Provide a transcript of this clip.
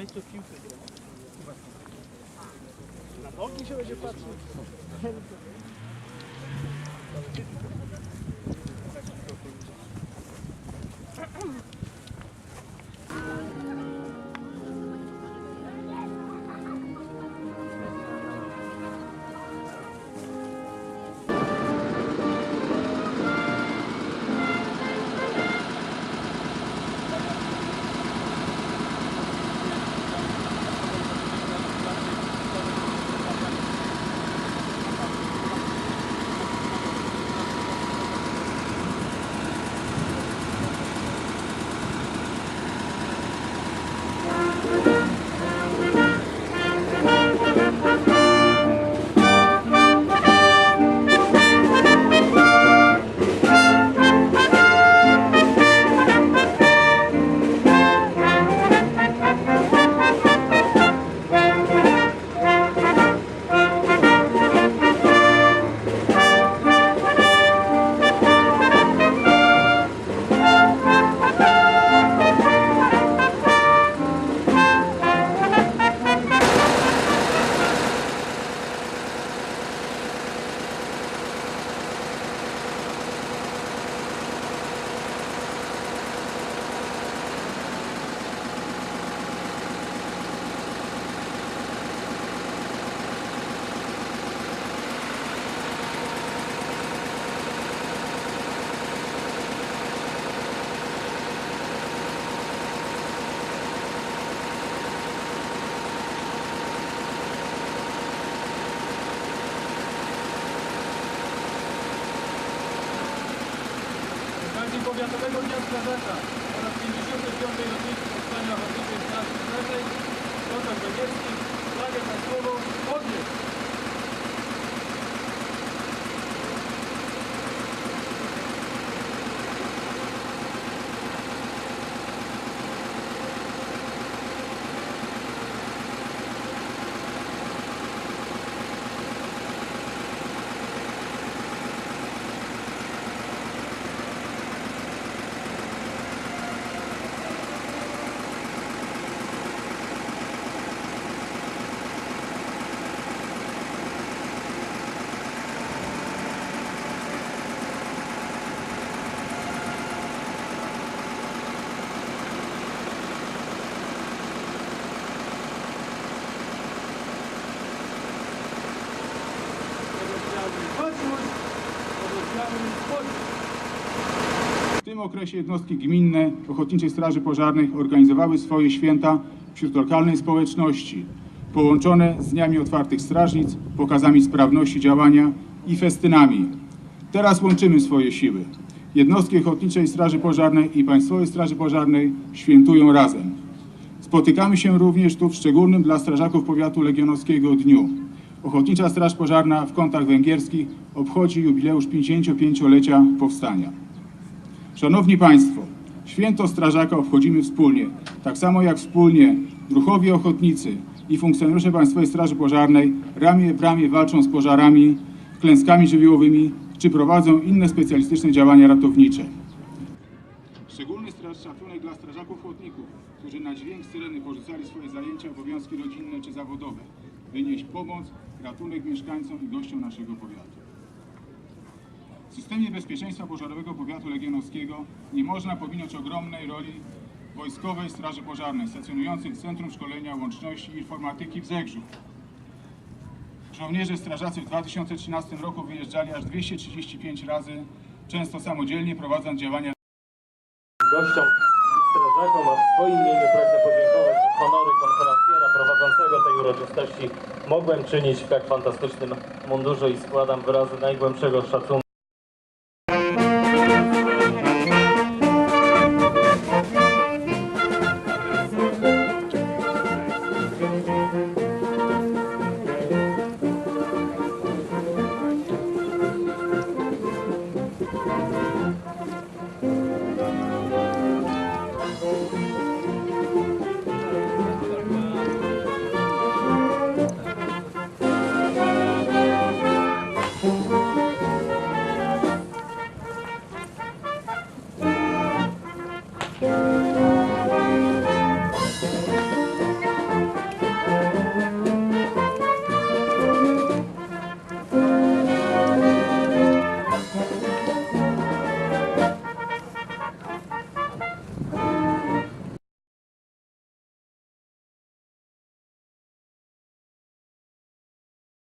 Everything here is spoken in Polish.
Weź tu piłkę. Na nogi się będzie patrzył. Z okazji Powiatowego Dnia Strażaka oraz 55. rocznicy powstania Ochotniczej Straży tym okresie jednostki gminne Ochotniczej Straży Pożarnej organizowały swoje święta wśród lokalnej społeczności, połączone z dniami otwartych strażnic, pokazami sprawności działania i festynami. Teraz łączymy swoje siły. Jednostki Ochotniczej Straży Pożarnej i Państwowej Straży Pożarnej świętują razem. Spotykamy się również tu w szczególnym dla strażaków powiatu legionowskiego dniu. Ochotnicza Straż Pożarna w kątach węgierskich obchodzi jubileusz 55-lecia powstania. Szanowni Państwo, święto strażaka obchodzimy wspólnie, tak samo jak wspólnie druhowie ochotnicy i funkcjonariusze Państwowej Straży Pożarnej ramię w ramię walczą z pożarami, klęskami żywiołowymi czy prowadzą inne specjalistyczne działania ratownicze. Szczególny szacunek dla strażaków ochotników, którzy na dźwięk syreny porzucali swoje zajęcia, obowiązki rodzinne czy zawodowe, by nieść pomoc, ratunek mieszkańcom i gościom naszego powiatu. W systemie bezpieczeństwa pożarowego powiatu legionowskiego nie można pominąć ogromnej roli Wojskowej Straży Pożarnej stacjonującej w Centrum Szkolenia Łączności i Informatyki w Zegrzu. Żołnierze strażacy w 2013 roku wyjeżdżali aż 235 razy, często samodzielnie prowadząc działania gościom i strażakom, a w swoim imieniu pragnę podziękować honory konferencjera prowadzącego tej uroczystości. Mogłem czynić w tak fantastycznym mundurze i składam wyrazy najgłębszego szacunku.